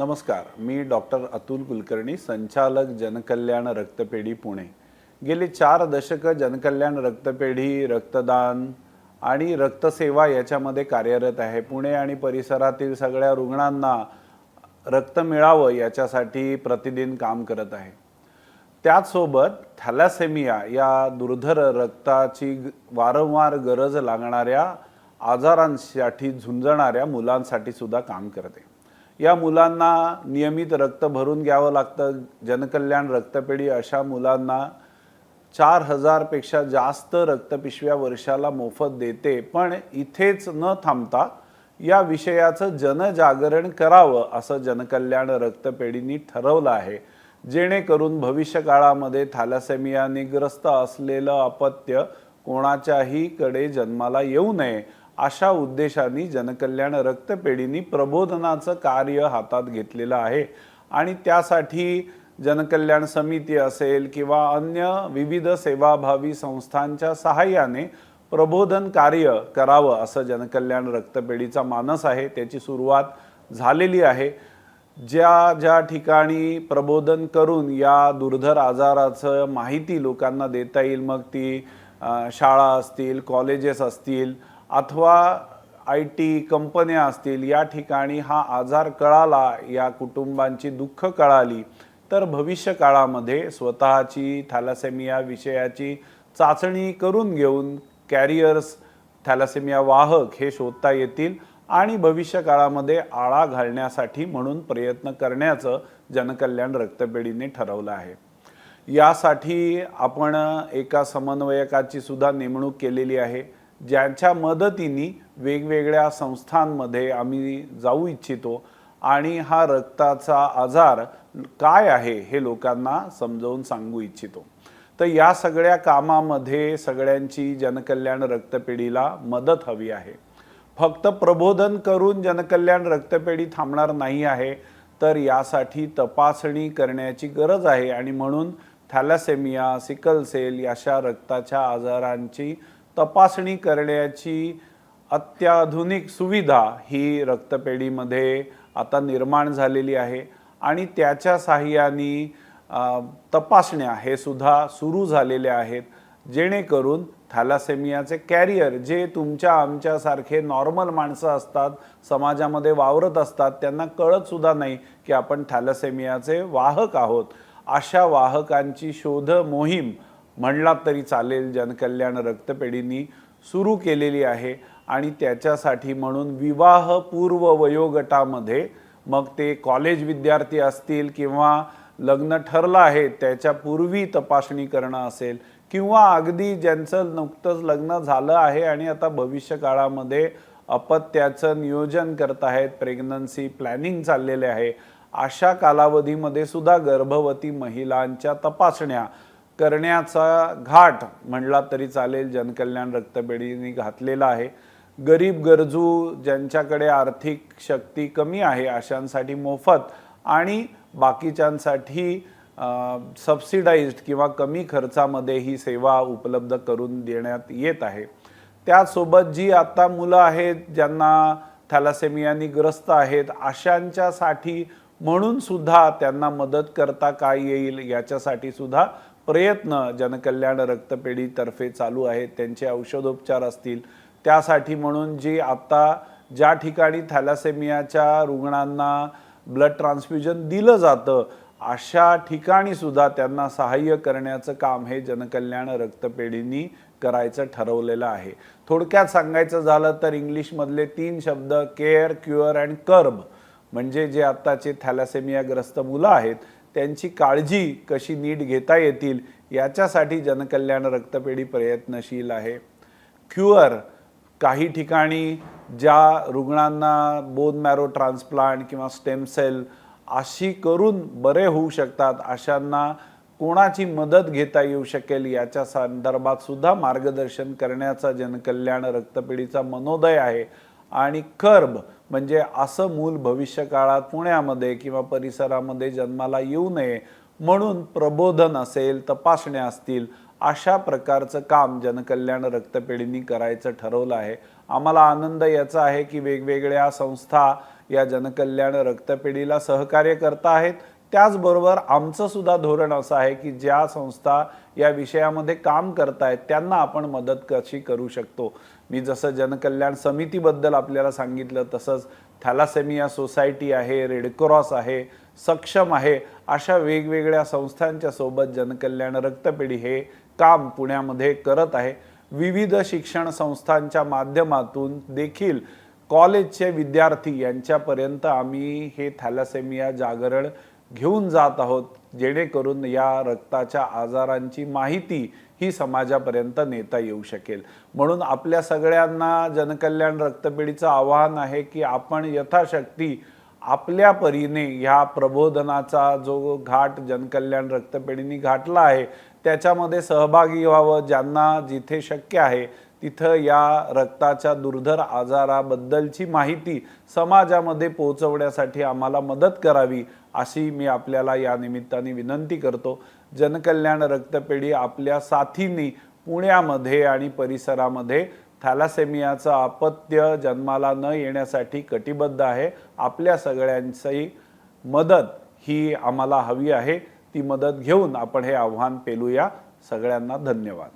नमस्कार मी डॉक्टर अतुल कुलकर्णी संचालक जनकल्याण रक्तपेढी पुणे. गेली चार दशकं जनकल्याण रक्तपेढी रक्तदान आणि रक्तसेवा याच्यामध्ये कार्यरत आहे. पुणे आणि परिसरातील सगळ्या रुग्णांना रक्त मिळावं याच्यासाठी प्रतिदिन काम करत आहे. त्याचसोबत थॅलासेमिया या दुर्धर रक्ताची वारंवार गरज लागणाऱ्या आजारांसाठी झुंजणाऱ्या मुलांसाठी सुद्धा काम करते. या मुलांना नियमित रक्त भरून घ्यावं लागतं. जनकल्याण रक्तपेढी अशा मुलांना चार हजारपेक्षा जास्त रक्तपिशव्या वर्षाला मोफत देते. पण इथेच न थांबता या विषयाचं जनजागरण करावं असं जनकल्याण रक्तपेढीनी ठरवलं आहे. जेणेकरून भविष्य काळामध्ये थॅलासेमियाने ग्रस्त असलेलं अपत्य कोणाच्याही कडे जन्माला येऊ नये. अशा उद्देशाने जनकल्याण रक्तपेढीनी प्रबोधनाचं कार्य हातात घेतलेलं आहे. आणि त्यासाठी जनकल्याण समिती असेल किंवा अन्य विविध सेवाभावी संस्थांच्या सहाय्याने प्रबोधन कार्य करावं असं जनकल्याण रक्तपेढीचा मानस आहे त्याची सुरुवात झालेली आहे. ज्या ज्या ठिकाणी प्रबोधन करून या दुर्धर आजाराचं माहिती लोकांना देता येईल मग ती शाळा असतील कॉलेजेस असतील अथवा आय टी कंपन्या असतील या ठिकाणी हा आजार कळाला या कुटुंबांची दुःख कळाली तर भविष्य काळामध्ये स्वतःची थॅलासेमिया विषयाची चाचणी करून घेऊन कॅरियर्स थॅलासेमिया वाहक हे शोधता येतील आणि भविष्य काळामध्ये आळा घालण्यासाठी म्हणून प्रयत्न करण्याचं जनकल्याण रक्तपेढीने ठरवलं आहे. यासाठी आपण एका समन्वयकाची सुद्धा नेमणूक केलेली आहे. ज्यांच्या मदतीने वेगवेगळ्या संस्थांमध्ये आम्ही जाऊ इच्छितो. आणि हा रक्ताचा आजार काय आहे हे लोकांना समजावून सांगू इच्छितो. तर या सगळ्या कामामध्ये सगळ्यांची जनकल्याण रक्तपेढीला मदत हवी आहे. फक्त प्रबोधन करून जनकल्याण रक्तपेढी थांबणार नाही आहे तर यासाठी तपासणी करण्याची गरज आहे. आणि म्हणून थॅलासेमिया सिकल सेल अशा रक्ताच्या आजारांची तपासणी करण्याची अत्याधुनिक सुविधा ही रक्तपेढीमध्ये आता निर्माण झालेली आहे आणि त्याच्या साहाय्याने तपासण्या हे सुद्धा सुरू झालेल्या आहेत जेणेकरून थॅलासेमियाचे कॅरियर जे तुमच्या आमच्यासारखे नॉर्मल माणसं असतात समाजामध्ये वावरत असतात त्यांना कळतसुद्धा नाही की आपण थॅलासेमियाचे वाहक आहोत. अशा वाहकांची शोध मोहीम म्हणलात तरी चालेल. जनकल्याण रक्तपेढींनी सुरू केलेली आहे आणि त्याच्यासाठी म्हणून विवाहपूर्व वयोगटामध्ये मग ते कॉलेज विद्यार्थी असतील किंवा लग्न ठरलं आहे त्याच्या पूर्वी तपासणी करणं असेल किंवा अगदी ज्यांचं नुकतंच लग्न झालं आहे आणि आता भविष्य काळामध्ये अपत्याचं नियोजन करत आहेत प्रेग्नन्सी प्लॅनिंग चाललेले आहे अशा कालावधीमध्ये सुद्धा गर्भवती महिलांच्या तपासण्या करण्याचा घाट म्हणला तरी चालेल. जनकल्याण रक्तपेढीने घातलेला आहे. गरीब गरजू ज्यांच्याकडे आर्थिक शक्ती कमी आहे अशांसाठी मोफत आणि बाकीच्यांसाठी सबसिडाइज्ड किंवा कमी खर्चामध्ये ही सेवा उपलब्ध करून देण्यात येत आहे. त्यासोबत जी आता मुलं आहेत ज्यांना थॅलासेमियानी ग्रस्त आहेत अशांच्यासाठी म्हणून सुद्धा त्यांना मदत करता काय येईल याच्यासाठी सुद्धा प्रयत्न जनकल्याण रक्तपेढीतर्फे चालू आहेत. त्यांचे औषधोपचार असतील. त्यासाठी म्हणून जी आता ज्या ठिकाणी थॅलासेमियाच्या रुग्णांना ब्लड ट्रान्सफ्युजन दिलं जातं अशा ठिकाणी सुद्धा त्यांना सहाय्य करण्याचं काम हे जनकल्याण रक्तपेढींनी करायचं ठरवलेलं आहे. थोडक्यात सांगायचं झालं तर इंग्लिशमधले तीन शब्द केअर क्युअर अँड कर्ब म्हणजे जे आत्ताचे थॅलासेमियाग्रस्त मुलं आहेत त्यांची काळजी कशी नीट घेता येतील याच्यासाठी जनकल्याण रक्तपेढी प्रयत्नशील आहे. क्युअर काही ठिकाणी ज्या रुग्णांना बोन मॅरो ट्रान्सप्लांट किंवा स्टेम सेल अशी करून बरे होऊ शकतात अशांना कोणाची मदत घेता येऊ शकेल याच्या संदर्भात सुद्धा मार्गदर्शन करण्याचा जनकल्याण रक्तपेढीचा मनोदय आहे. आणि कर्ब म्हणजे असं मूल भविष्यकाळात पुण्यामध्ये किंवा परिसरामध्ये जन्माला येऊ नये म्हणून प्रबोधन असेल तपासण्या असतील अशा प्रकारचं काम जनकल्याण रक्तपेढींनी करायचं ठरवलं आहे. आम्हाला आनंद याचा आहे की वेगवेगळ्या संस्था या जनकल्याण रक्तपेढीला सहकार्य करत आहेत. त्याचबरोबर आमचं सुद्धा धोरण असं आहे की ज्या संस्था या विषयामध्ये काम करतायत त्यांना आपण मदत कशी करू शकतो? मी जसं जनकल्याण समितीबद्दल आपल्याला सांगितलं तसंच थॅलासेमिया सोसायटी आहे रेडक्रॉस आहे सक्षम आहे अशा वेगवेगळ्या संस्थांच्या सोबत जनकल्याण रक्तपेढी हे काम पुण्यामध्ये करत आहे. विविध शिक्षण संस्थांच्या माध्यमातून देखील कॉलेजचे विद्यार्थी यांच्यापर्यंत आम्ही हे थॅलासेमिया जागरण घेऊन जात आहोत जेणेकरून या रक्ताच्या आजारांची माहिती ही समाजापर्यंत नेता येऊ शकेल. म्हणून आपल्या सगळ्यांना जनकल्याण रक्तपेढीचं आवाहन आहे की आपण यथाशक्ती आपल्या परीने ह्या प्रबोधनाचा जो घाट जनकल्याण रक्तपेढीने घाटला आहे त्याच्यामध्ये सहभागी व्हावं ज्यांना जिथे शक्य आहे तिथं या रक्ताच्या दुर्धर आजाराबद्दलची माहिती समाजामध्ये पोहोचवण्यासाठी आम्हाला मदत करावी अशी मी आपल्याला या निमित्ताने विनंती करतो. जनकल्याण रक्तपेढी आपल्या साथींनी पुण्यामध्ये आणि परिसरामध्ये थॅलासेमियाचं अपत्य जन्माला न येण्यासाठी कटिबद्ध आहे. आपल्या सगळ्यांची मदत ही आम्हाला हवी आहे. ती मदत घेऊन आपण हे आव्हान पेलूया. सगळ्यांना धन्यवाद.